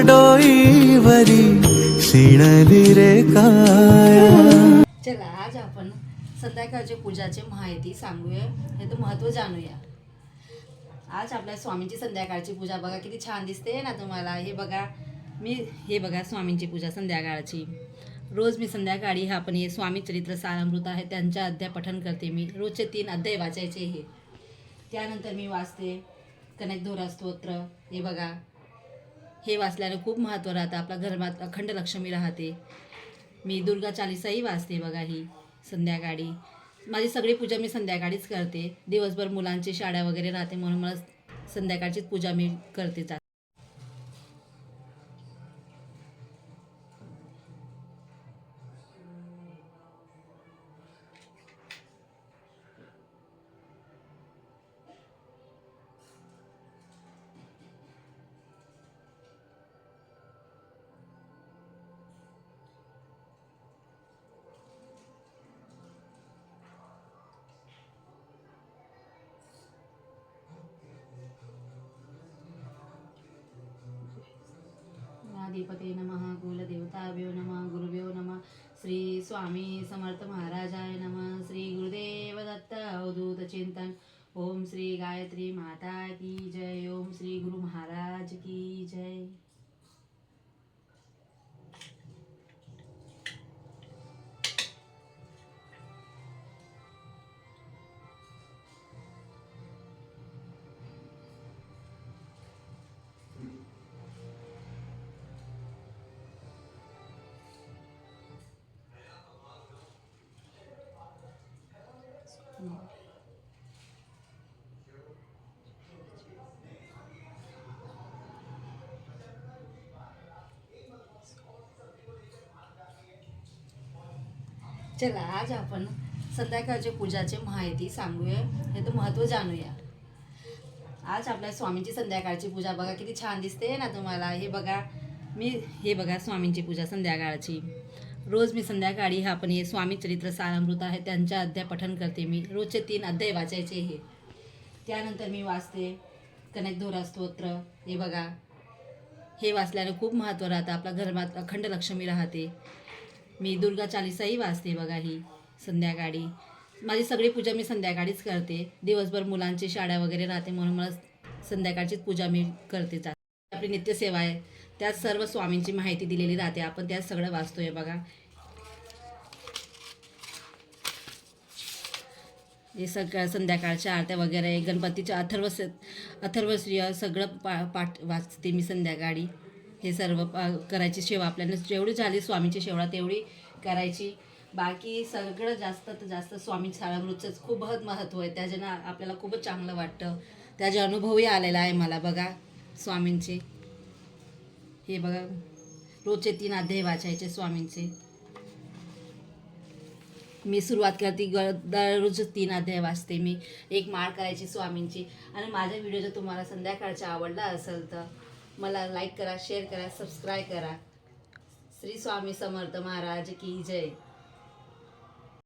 डोईवरी शिणली रे काय. चला आज आपण संध्याकाळच्या पूजाचे माहिती सांगूया. हे तर महत्त्व जाणूया. आज आपल्या स्वामींची संध्याकाळची पूजा बघा किती छान दिसते ना तुम्हाला. हे बघा मी हे बघा स्वामींची पूजा संध्याकाळची. रोज मी संध्याकाळी हा पण हे स्वामी चरित्र सारामृत आहे त्यांच्या अध्याय पठन करते मी. रोजचे तीन अध्याय वाचायचे हे. त्यानंतर मी वाचते. कनकधोरा स्तोत्र हे बघा. हे वाचल्याने खूप महत्त्व राहतं. आपल्या घरात अखंड लक्ष्मी राहते. मी दुर्गा चालिसाही वाचते बघा ही संध्याकाळी. माझी सगळी पूजा मी संध्याकाळीच करते. दिवसभर मुलांची शाळा वगैरे राहते म्हणून मला संध्याकाळचीच पूजा मी करते. जा महाधिपते नमः कुलदेवताभ्यो नमः गुरुभ्यो नमः श्री स्वामी समर्थ महाराजाय नमः श्री गुरुदेव दत्त अवधूत चिंतन। ओम श्री गायत्री माता की जय ओम श्री गुरु महाराज की जय। चला, आज आपण संध्याकाळच्या पूजाचे माहिती सांगूया. हे तर महत्त्व जाणूया. आज आपल्या स्वामींची संध्याकाळची पूजा बघा, किती छान दिसते ना तुम्हाला. हे बघा, मी, हे बघा स्वामींची पूजा संध्याकाळची. रोज मी संध्याकाळी हा आपण हे स्वामी चरित्र सारामृत आहे त्यांच्या अध्याय पठन करते मी. रोजचे तीन अध्याय वाचायचे हे. त्यानंतर मी वाचते कनेकधोरा स्तोत्र. हे बघा. हे वाचल्याने खूप महत्त्व राहतं. आपल्या घरात अखंड लक्ष्मी राहते. मी दुर्गा चालिसाही वाचते बघा ही संध्याकाळी. माझी सगळी पूजा मी संध्याकाळीच करते. दिवसभर मुलांची शाळा वगैरे राहते म्हणून मला संध्याकाळचीच पूजा मी करते. जा आपली नित्यसेवा आहे. त्यात सर्व स्वामींची माहिती दिलेली राहते. आपण त्यात सगळं वाचतोय बघा. हे सगळं संध्याकाळच्या आरत्या वगैरे गणपतीच्या अथर्व स अथर्वश्रीय सगळं पा पाठ वाचते मी संध्याकाळी. हे सर्व पा करायची सेवा आपल्याला जेवढी झाली स्वामीची सेवा तेवढी करायची. बाकी सगळं जास्त तर जास्त स्वामी साळामृतचंच खूप महत्त्व आहे. त्याच्यानं आपल्याला खूपच चांगलं वाटतं. त्याचे अनुभवही आलेला आहे मला बघा स्वामींचे. हे बघा रोजचे तीन अध्याय वाचायचे स्वामींचे. मी सुरुवात करते ग दररोज तीन अध्याय वाचते मी. एक माळ करायची स्वामींची. आणि माझा व्हिडिओ जर तुम्हाला संध्याकाळचा आवडला असेल तर मला लाईक करा शेअर करा सबस्क्राईब करा. श्री स्वामी समर्थ महाराज की जय.